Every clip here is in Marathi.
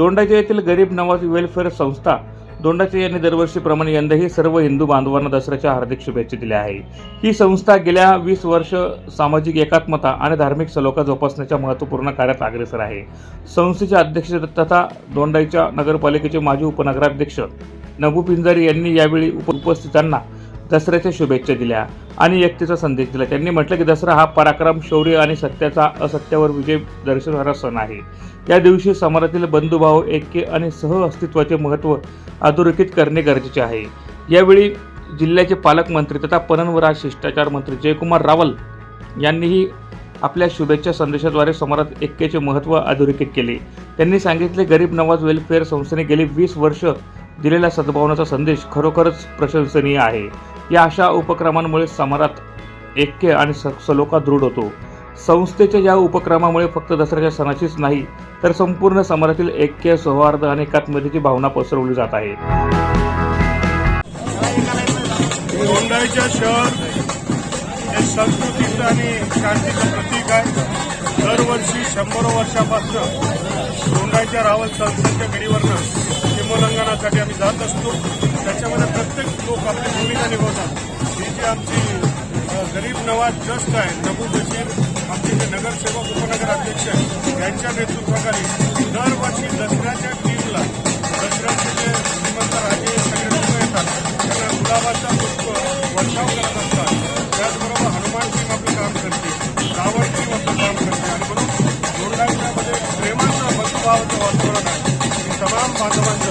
दोंडाच्या येथील गरीब नवाज वेलफेअर संस्था दोंडाचे यांनी दरवर्षीप्रमाणे यंदाही सर्व हिंदू बांधवांना दसऱ्याच्या हार्दिक शुभेच्छा दिल्या आहे ही संस्था गेल्या वीस वर्ष सामाजिक एकात्मता आणि धार्मिक सलोखा जोपासण्याच्या महत्त्वपूर्ण कार्यात अग्रेसर आहे. संस्थेचे अध्यक्ष तथा दोंडाईच्या नगरपालिकेचे माजी उपनगराध्यक्ष नभू पिंजारी यांनी यावेळी उप उपस्थितांना दसऱ्याच्या शुभेच्छा दिल्या. आणि एकतेचा संदेश दिला. त्यांनी म्हटलं की दसरा हा पराक्रम शौर्य आणि सत्याचा असत्यावर विजय दर्शवणारा सण आहे. या दिवशी समाजातील बंधुभाव ऐक्य आणि सह अस्तित्वाचे महत्त्व अधोरेखित करणे गरजेचे आहे. यावेळी जिल्ह्याचे पालकमंत्री तथा पणन व राज शिष्टाचार मंत्री जयकुमार रावल यांनीही आपल्या शुभेच्छा संदेशाद्वारे समाजात ऐक्याचे महत्त्व अधोरेखित केले. त्यांनी सांगितले गरीब नवाज वेलफेअर संस्थेने गेली वीस वर्ष दिलेला सद्भावनाचा संदेश खरोखरच प्रशंसनीय आहे. या अशा उपक्रमांमुळे समाजात ऐक्य आणि स- सलोखा दृढ होतो. संस्थेच्या या उपक्रमामुळे फक्त दसऱ्याच्या सणाचीच नाही तर संपूर्ण समाजातील ऐक्य सौहार्द आणि एकात्मतेची भावना पसरवली जात आहे. शहर संस्कृतीचं आणि शांतीचं प्रतीक आहे. दरवर्षी शंभर वर्षापासून गोंडाच्या रावल संस्थेच्या गडीवरनं सीमोल्लंघनासाठी आम्ही जात असतो. त्याच्यामध्ये प्रत्येक लोक आपली भूमिका निभावतात. ही जी आमची गरीब नवाज ट्रस्ट आहे नबू बशीर आमचे जे नगरसेवक उपनगराध्यक्ष आहेत यांच्या नेतृत्वाखाली दरवर्षी दसऱ्याच्या टीमला बंधुभावाचं वातावरण आहे मी तमाम बांधवांचं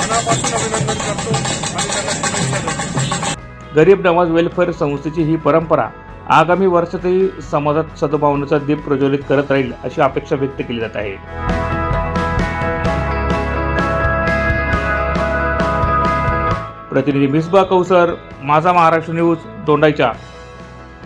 मनापासून अभिनंदन करतो आणि त्यांना शुभेच्छा देतो गरीब नवाज वेलफेअर संस्थेची ही परंपरा आगामी वर्षातही समाजात सद्भावनेचा दीप प्रज्वलित करत राहील अशी अपेक्षा व्यक्त केली जात आहे. प्रतिनिधी मिसबा कौसर माझा महाराष्ट्र न्यूज दोंडाईच्या